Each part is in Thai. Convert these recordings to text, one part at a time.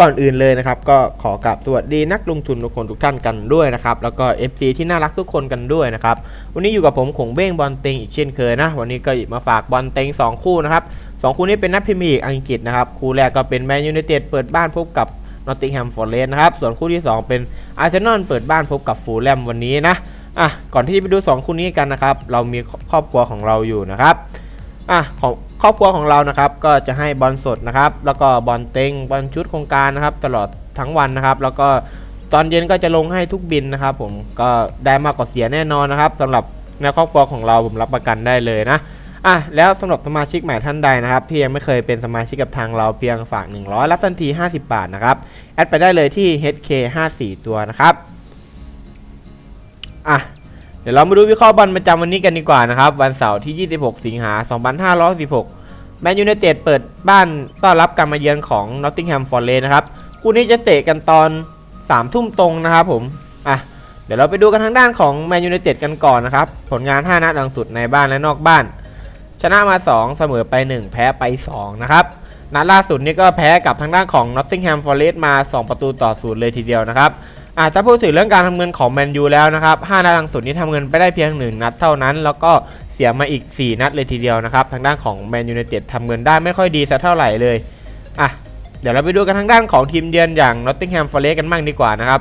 ก่อนอื่นเลยนะครับ ก็ขอกราบสวัสดีนักลงทุนทุกคนทุกท่านกันด้วยนะครับ แล้วก็ FC ที่น่ารักทุกคนกันด้วยนะครับ วันนี้อยู่กับผมขงเบ้งบอลเต็งอีกเช่นเคยนะ วันนี้ก็หยิบมาฝากบอลเต็ง2 คู่นะครับสองคู่นี้เป็นนัดพรีเมียร์ลีกอังกฤษนะครับ คู่แรกก็เป็นแมนยูไนเต็ดเปิดบ้านพบกับนอตติงแฮมฟอร์เรสต์นะครับ ส่วนคู่ที่ 2 เป็นอาร์เซนอลเปิดบ้านพบกับฟูลแลมวันนี้นะอะก่อนที่จะไปดู 2 คู่นี้กันนะครับเรามีครอบครัวของเราอยู่นะครับ อะของครอบครัวของเรานะครับก็จะให้บอลสดนะครับ แล้วก็บอลเต็งบอลชุดโครงการนะครับ ตลอดทั้งวันนะครับ แล้วก็ตอนเย็นก็จะลงให้ทุกบินนะครับ ผมก็ได้มากกว่าเสียแน่นอนนะครับสำหรับในครอบครัวของเราผมรับประกันได้เลยนะอะแล้วสำหรับสมาชิกใหม่ท่านใดนะครับ ที่ยังไม่เคยเป็นสมาชิกกับทางเราเพียงฝาก 100 รับทันที 50 บาทนะครับ แอดไปได้เลยที่ HK54 ตัวนะครับอะ ดี๋ยวเรามาดูวิเคราะห์บอลประจำวันนี้กันดีกว่านะครับ วันเสาร์ที่ 26 สิงหา 2516 แมนยูไนเต็ดเปิดบ้านต้อนรับการมาเยือนของนอตติงแฮมฟอร์เรสนะครับคู่นี้จะเตะกันตอน 3 ทุ่มตรงนะครับผมอะเดี๋ยวเราไปดูกันทางด้านของแมนยูไนเต็ดกันก่อนนะครับ ผลงาน 5 นัดหลังสุดในบ้านและนอกบ้าน ชนะมา 2 เสมอไป 1 แพ้ไป 2 นะครับ นัดล่าสุดนี้ก็แพ้กับทางด้านของ Nottingham Forest มา 2 ประตูต่อศูนย์เลยทีเดียวนะครับ อาจจะพูดถึงเรื่องการทำเงินของแมนยูแล้วนะครับ5นัดหลังสุดนี้ทำเงินไปได้เพียง 1 นัดเท่านั้น แล้วก็เสียมาอีก 4 นัดเลยทีเดียวนะครับ ทางด้านของแมนยูไนเต็ดทำเงินได้ไม่ค่อยดีสักเท่าไหร่เลยอะเดี๋ยวเราไปดูกันทางด้านของทีมเยือนอย่าง Nottingham Forest กันบ้างดีกว่านะครับ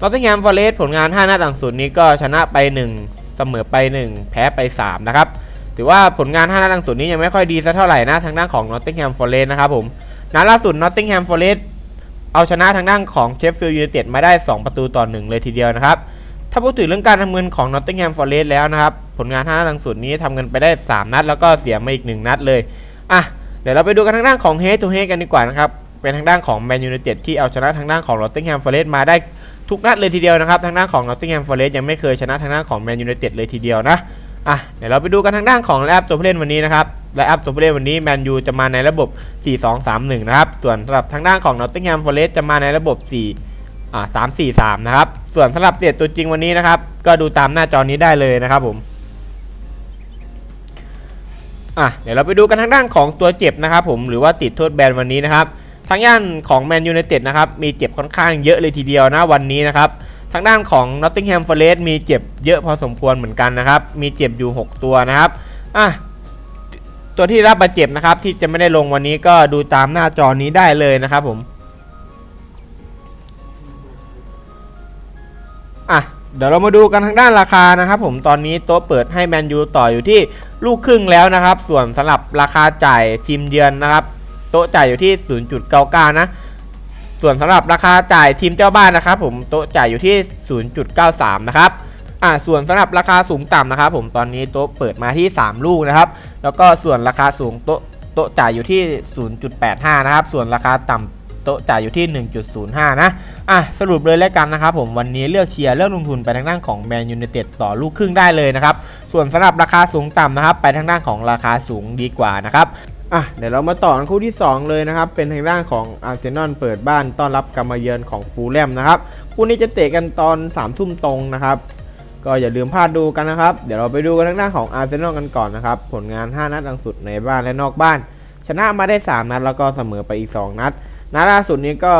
Nottingham Forest ผลงาน 5 นัดหลังสุดนี้ก็ชนะไป 1 เสมอไป 1 แพ้ไป 3 นะครับ ถือว่าผลงาน 5 นัดหลังสุดนี้ยังไม่ค่อยดีสักเท่าไหร่นะทางด้านของ Nottingham Forest นะครับผมนัดล่าสุด Nottingham Forest เเอาชนะทางด้านของเชฟฟิลด์ยูไนเต็ดมาได้ 2 ประตูต่อ 1 เลยทีเดียวนะครับ ถ้าพูดถึงเรื่องการทำเงินของ Nottingham Forest แล้วนะครับ ผลงาน5นัดหลังสุดนี้ทำเงินไปได้ 3 นัด แล้วก็เสียมาอีก 1 นัดเลยอะเดี๋ยวเราไปดูกันทางด้านของ Head to Head กันดีกว่านะครับเป็นทางด้านของ Man United ที่เอาชนะทางด้านของ Nottingham Forest มาได้ทุกนัดเลยทีเดียวนะครับทางด้านของ Nottingham Forest ยังไม่เคยชนะทางด้านของ Man United เลยทีเดียวนะอะเดี๋ยวเราไปดูกันทางด้านของแอปตัวผู้เล่นวันนี้นะครับ และแอปตัวผู้เล่นวันนี้แมนยูจะมาในระบบ 4-2-3-1 นะครับ ส่วนสำหรับทางด้านของ Nottingham Forest จะมาในระบบ 4 อ่า 3-4-3 นะครับ ส่วนสำหรับเตียตัวจริงวันนี้นะครับ ก็ดูตามหน้าจอนี้ได้เลยนะครับผมอะเดี๋ยวเราไปดูกันทางด้านของตัวเจ็บนะครับผมหรือว่าติดโทษแบนวันนี้นะครับทางย่านของแมนยูไนเต็ดนะครับมีเจ็บค่อนข้างเยอะเลยทีเดียวนะวันนี้นะครับทางด้านของ Nottingham Forest มีเจ็บเยอะพอสมควรเหมือนกันนะครับมีเจ็บอยู่ 6 ตัวนะครับอะ ตัวที่รับบาดเจ็บนะครับ ที่จะไม่ได้ลงวันนี้ก็ดูตามหน้าจอนี้ได้เลยนะครับผมอะเดี๋ยวเรามาดูกันทางด้านราคานะครับผมตอนนี้โต๊ะเปิดให้แมนยูต่ออยู่ที่ลูกครึ่งแล้วนะครับ ส่วนสำหรับราคาจ่ายทีมเยือนนะครับ โต๊ะจ่ายอยู่ที่ 0.99 นะ ส่วนสำหรับราคาจ่ายทีมเจ้าบ้านนะครับ ผมโต๊ะจ่ายอยู่ที่ 0.93 นะครับ อ่าส่วนสำหรับราคาสูงต่ำนะครับผมตอนนี้โต๊ะเปิดมาที่ 3 ลูกนะครับ แล้วก็ส่วนราคาสูงโต๊ะโต๊ะจ่ายอยู่ที่ 0.85 นะครับ ส่วนราคาต่ำโต๊ะจ่ายอยู่ที่ 1.05 นะ อะ สรุปเลยแล้วกันนะครับผม วันนี้เลือกเชียร์เลือกลงทุนไปทางด้านของแมนยูไนเต็ดต่อลูกครึ่งได้เลยนะครับ ส่วนสำหรับราคาสูงต่ำนะครับ ไปทางด้านของราคาสูงดีกว่านะครับ อะ เดี๋ยวเรามาต่อกันคู่ที่ 2 เลยนะครับ เป็นทางด้านของอาร์เซนอลเปิดบ้านต้อนรับการมาเยือนของฟูลแลมนะครับ คู่นี้จะเตะกันตอน3ามทุ่มตรงนะครับ ก็อย่าลืมพลาดดูกันนะครับ เดี๋ยวเราไปดูกันทางด้านของอาร์เซนอลกันก่อนนะครับ ผลงาน 5 นัดหลังสุดในบ้านและนอกบ้าน ชนะมาได้ 3 นัดแล้วก็เสมอไปอีก 2 นัด นัดล่าสุดนี้ก็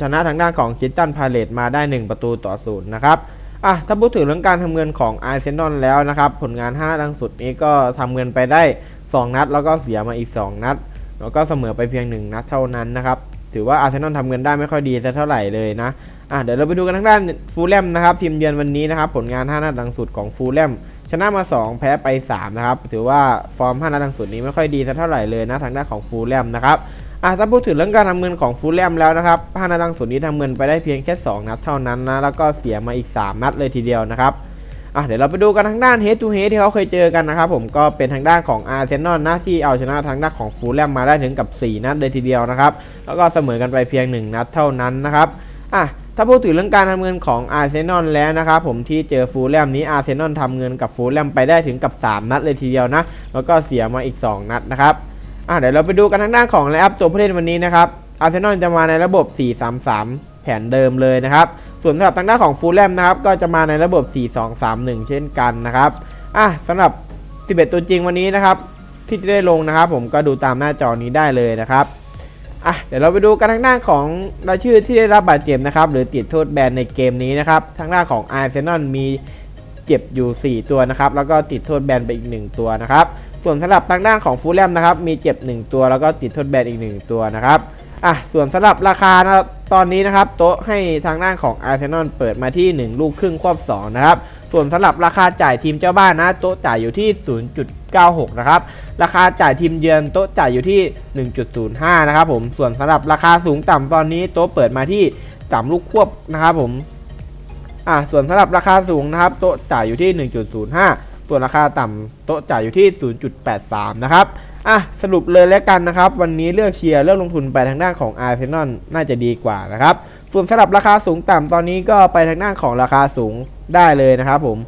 ชนะทางด้านของคิตตันพาเลตมาได้ 1 ประตูต่อศูนย์นะครับอะถ้าพูดถึงเรื่องการทำเงินของอาร์เซนอลแล้วนะครับ ผลงาน 5 นัดหลังสุดนี้ก็ทำเงินไปได้ 2 นัด แล้วก็เสียมาอีก 2 นัด แล้วก็เสมอไปเพียง 1 นัดเท่านั้นนะครับถือว่าอาร์เซนอลทำเงินได้ไม่ค่อยดีสักเท่าไหร่เลยนะ อะเดี๋ยวเราไปดูกันทางด้านฟูลแลมนะครับทีมเยือนวันนี้นะครับผลงาน5นัดหลังสุดของฟูลแลมชนะมา 2 แพ้ไป 3 นะครับ ถือว่าฟอร์ม5นัดหลังสุดนี้ไม่ค่อยดีสักเท่าไหร่เลยนะทางด้านของฟูลแลมนะครับอะถ้าพูดถึงเรื่องการทำเงินของฟูลแลมแล้วนะครับ5นัดหลังสุดนี้ทำเงินไปได้เพียงแค่ 2 นัดเท่านั้นนะแล้วก็เสียมาอีก 3 นัดเลยทีเดียวนะครับอะเดี๋ยวเราไปดูกันทางด้าน head to head ที่เขาเคยเจอกันนะครับผมก็เป็นทางด้านของอาร์เซนอลนะที่เอาชนะทางด้านของฟูลแลมมาได้ถึงกับ 4 นัดเลยทีเดียวนะครับแล้วก็เสมอกันไปเพียง 1 นัดเท่านั้นนะครับอะ ถ้าพูดถึงเรื่องการทำเงินของอาร์เซนอลแล้วนะครับผมที่เจอฟูลแลมนี้อาร์เซนอลทำเงินกับฟูลแลมไปได้ถึงกับ 3 นัดเลยทีเดียวนะ แล้วก็เสียมาอีก 2 นัดนะครับอะเดี๋ยวเราไปดูกันทางด้านของไลน์อัพตัวผู้เล่นวันนี้นะครับอาร์เซนอลจะมาในระบบ 4-3-3 แผนเดิมเลยนะครับ ส่วนสำหรับทางด้านของฟูลแลมนะครับก็จะมาในระบบ 4-2-3-1 เช่นกันนะครับอะสำหรับ 11 ตัวจริงวันนี้นะครับที่จะได้ลงนะครับ ผมก็ดูตามหน้าจอนี้ได้เลยนะครับ อะเดี๋ยวเราไปดูกันทางด้านของรายชื่อที่ได้รับบาดเจ็บนะครับหรือติดโทษแบนในเกมนี้นะครับทางด้านของอาร์เซนอลมีเจ็บอยู่ 4 ตัวนะครับแล้วก็ติดโทษแบนไปอีก 1 ตัวนะครับส่วนสำหรับทางด้านของฟูลแลมนะครับมีเจ็บ 1 ตัวแล้วก็ติดโทษแบนอีก 1 ตัวนะครับอะส่วนสำหรับราคานะครับตอนนี้นะครับโต๊ะให้ทางด้านของอาร์เซนอลเปิดมาที่ 1 ลูกครึ่งควบ2นะครับ ส่วนสำหรับราคาจ่ายทีมเจ้าบ้านนะโต๊ะจ่ายอยู่ที่ 0.96 นะครับ ราคาจ่ายทีมเยือนโต๊ะจ่ายอยู่ที่ 1.05 นะครับผม ส่วนสำหรับราคาสูงต่ำตอนนี้โต๊ะเปิดมาที่3ลูกควบนะครับผม อะส่วนสำหรับราคาสูงนะครับโต๊ะจ่ายอยู่ที่ 1.05 ส่วนราคาต่ำโต๊ะจ่ายอยู่ที่ 0.83 นะครับอะสรุปเลยแล้วกันนะครับ วันนี้เลือกเชียร์เลือกลงทุนไปทางด้านของอาร์เซนอลน่าจะดีกว่านะครับ ส่วนสำหรับราคาสูงต่ำตอนนี้ก็ไปทางด้านของราคาสูง ได้เลยนะครับผม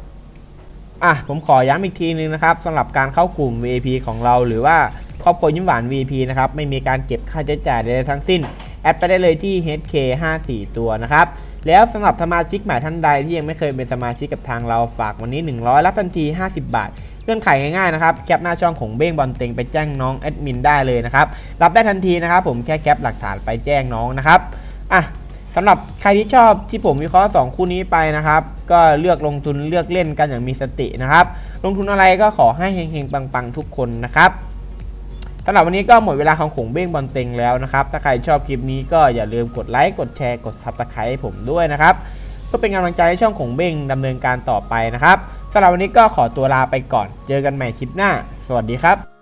อะผมขอย้ำอีกทีนึงนะครับสำหรับการเข้ากลุ่ม VIP ของเราหรือว่าครอบครัวยิ้มหวาน VIP นะครับไม่มีการเก็บค่าใช้จ่ายใดๆทั้งสิ้น แอดไปได้เลยที่ HK54 ตัวนะครับแล้วสำหรับสมาชิกใหม่ท่านใดที่ยังไม่เคยเป็นสมาชิกกับทางเราฝากวันนี้ 100 รับทันที 50 บาทเงื่อนไขง่ายๆนะครับแคปหน้าช่องของเบ้งบอลเต็งไปแจ้งน้องแอดมินได้เลยนะครับรับได้ทันทีนะครับผมแค่แคปหลักฐานไปแจ้งน้องนะครับอะ สำหรับใครที่ชอบที่ผมวิเคราะห์2คู่นี้ไปนะครับ ก็เลือกลงทุนเลือกเล่นกันอย่างมีสตินะครับ ลงทุนอะไรก็ขอให้เฮงๆปังๆ ทุกคนนะครับสำหรับวันนี้ก็หมดเวลาของขงเบ้งบอลเต็งแล้วนะครับ ถ้าใครชอบคลิปนี้ก็อย่าลืมกดไลค์กดแชร์กด subscribe ให้ผมด้วยนะครับเพื่อเป็นกำลังใจให้ช่องขงเบ้งดำเนินการต่อไปนะครับสำหรับวันนี้ก็ขอตัวลาไปก่อน เจอกันใหม่คลิปหน้า สวัสดีครับ